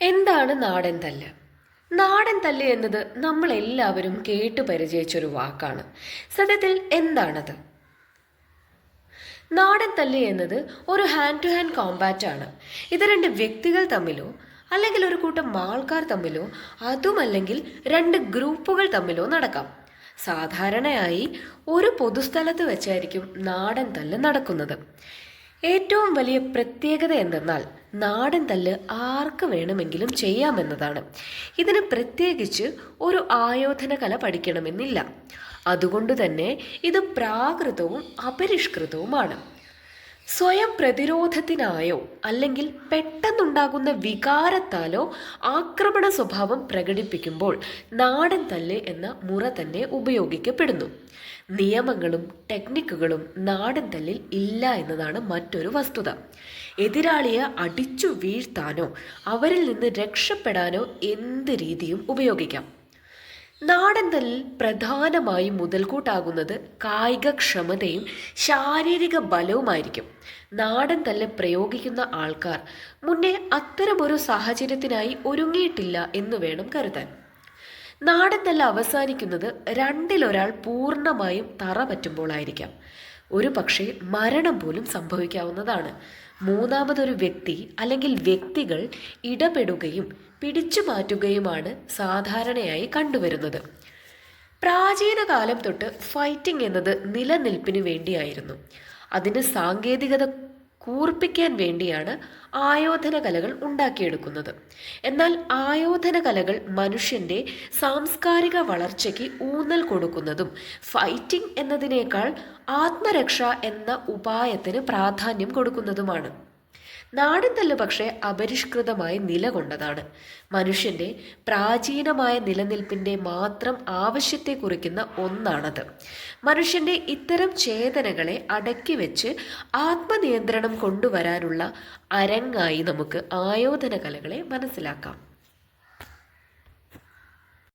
എന്താണ് നാടൻ തല്ല്? നാടൻ തല്ല് എന്നത് നമ്മൾ എല്ലാവരും കേട്ട് പരിചയിച്ചൊരു വാക്കാണ്. സത്യത്തിൽ എന്താണത്? നാടൻ തല്ല് എന്നത് ഒരു ഹാൻഡ് ടു ഹാൻഡ് കോമ്പാറ്റ് ആണ്. ഇത് രണ്ട് വ്യക്തികൾ തമ്മിലോ അല്ലെങ്കിൽ ഒരു കൂട്ടം ആൾക്കാർ തമ്മിലോ അതുമല്ലെങ്കിൽ രണ്ട് ഗ്രൂപ്പുകൾ തമ്മിലോ നടക്കാം. സാധാരണയായി ഒരു പൊതുസ്ഥലത്ത് വെച്ചായിരിക്കും നാടൻ തല്ല് നടക്കുന്നത്. ഏറ്റവും വലിയ പ്രത്യേകത എന്തെന്നാൽ നാടൻ തല്ല് ആർക്ക് വേണമെങ്കിലും ചെയ്യാമെന്നതാണ്. ഇതിന് പ്രത്യേകിച്ച് ഒരു ആയോധന കല പഠിക്കണമെന്നില്ല. അതുകൊണ്ട് തന്നെ ഇത് പ്രാകൃതവും അപരിഷ്കൃതവുമാണ്. സ്വയം പ്രതിരോധത്തിനായോ അല്ലെങ്കിൽ പെട്ടെന്നുണ്ടാകുന്ന വികാരത്താലോ ആക്രമണ സ്വഭാവം പ്രകടിപ്പിക്കുമ്പോൾ നാടൻ തല്ല് എന്ന മുറ തന്നെ ഉപയോഗിക്കപ്പെടുന്നു. നിയമങ്ങളും ടെക്നിക്കുകളും നാടൻ തല്ലിൽ ഇല്ല എന്നതാണ് മറ്റൊരു വസ്തുത. എതിരാളിയെ അടിച്ചു വീഴ്ത്താനോ അവരിൽ നിന്ന് രക്ഷപ്പെടാനോ എന്ത് രീതിയും ഉപയോഗിക്കാം. നാടൻ തല്ലിൽ പ്രധാനമായും മുതൽക്കൂട്ടാകുന്നത് കായികക്ഷമതയും ശാരീരിക ബലവുമായിരിക്കും. നാടൻ തല്ല് പ്രയോഗിക്കുന്ന ആൾക്കാർ മുന്നേ അത്തരമൊരു സാഹചര്യത്തിനായി ഒരുങ്ങിയിട്ടില്ല എന്ന് വേണം കരുതാൻ. നാടൻ തല്ല് അവസാനിക്കുന്നത് രണ്ടിലൊരാൾ പൂർണമായും തറ പറ്റുമ്പോഴായിരിക്കാം ഒരു പക്ഷേ മരണം പോലും സംഭവിക്കാവുന്നതാണ്. മൂന്നാമതൊരു വ്യക്തി അല്ലെങ്കിൽ വ്യക്തികൾ ഇടപെടുകയും പിടിച്ചു മാറ്റുകയുമാണ് സാധാരണയായി കണ്ടുവരുന്നത്. പ്രാചീന കാലം തൊട്ട് ഫൈറ്റിംഗ് എന്നത് നിലനിൽപ്പിന് വേണ്ടിയായിരുന്നു. അതിന് സാങ്കേതികത കൂർപ്പിക്കാൻ വേണ്ടിയാണ് ആയോധന കലകൾ ഉണ്ടാക്കിയെടുക്കുന്നത്. എന്നാൽ ആയോധന കലകൾ മനുഷ്യന്റെ സാംസ്കാരിക വളർച്ചയ്ക്ക് ഊന്നൽ കൊടുക്കുന്നതും ഫൈറ്റിംഗ് എന്നതിനേക്കാൾ ആത്മരക്ഷ എന്ന ഉപായത്തിന് പ്രാധാന്യം കൊടുക്കുന്നതുമാണ്. നാടൻ തല്ല് പക്ഷേ അപരിഷ്കൃതമായി നിലകൊണ്ടതാണ്. മനുഷ്യന്റെ പ്രാചീനമായ നിലനിൽപ്പിന്റെ മാത്രം ആവശ്യത്തെ കുറിക്കുന്ന ഒന്നാണത്. മനുഷ്യന്റെ ഇത്തരം ചേതനകളെ അടക്കി വെച്ച് ആത്മനിയന്ത്രണം കൊണ്ടുവരാനുള്ള അരങ്ങായി നമുക്ക് ആയോധന കലകളെ മനസ്സിലാക്കാം.